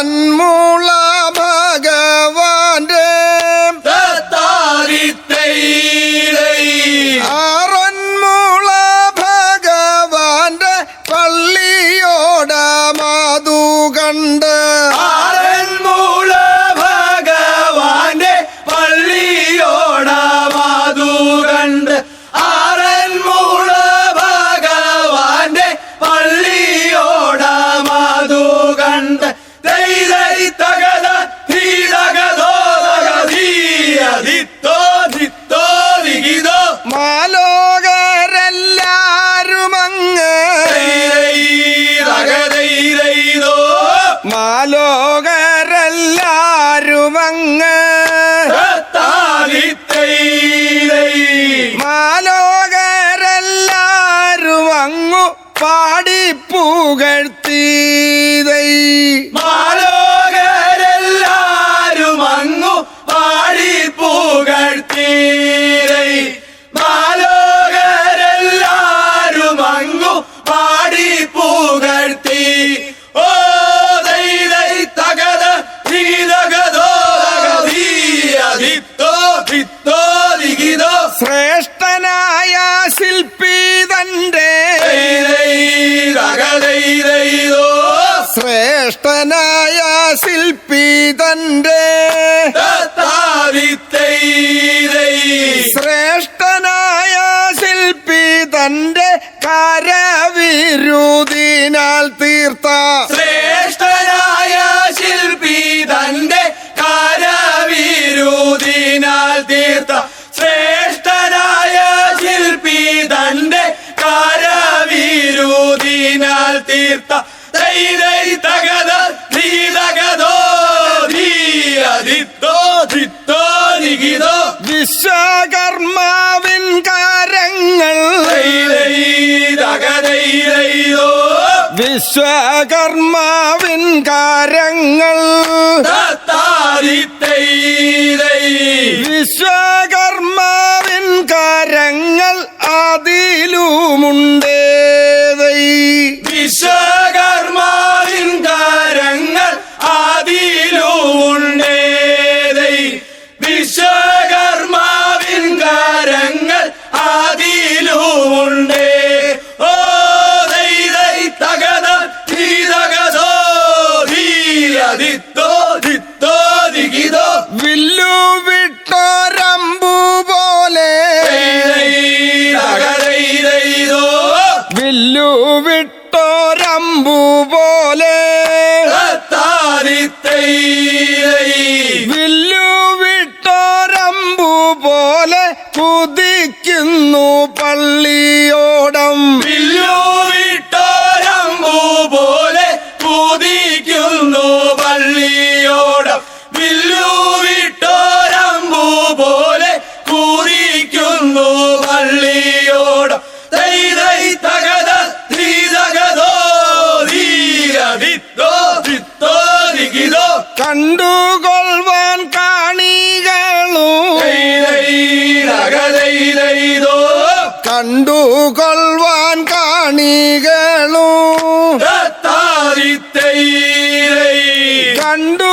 தன்மூல பகவான் தாரித்தை அரண்மூல பகவான் பள்ளியோட மாது கண்ட ലോകരല്ലാരുമങ്ങ്. മാലോകരല്ലാരുമങ്ങു പാടി പുകഴ്ത്തീതൈ ശില്പി തന്റെ ശ്രേഷ്ഠനായ ശില്പി തന്റെ ശ്രേഷ്ഠനായ ശില്പി തന്റെ കരവിരുദിനാൽ തീർത്ത വിശ്വകർമാവിൻ കാര്യങ്ങൾ താരിത്തൈ ദിത്തോ ദിത്തോ വില്ലു വിട്ടോരമ്പു പോലെ. വില്ലു വിട്ട கண்டுகொள்வான் காணிகளும். கண்டுகொள்வான் காணிகளும். கண்டு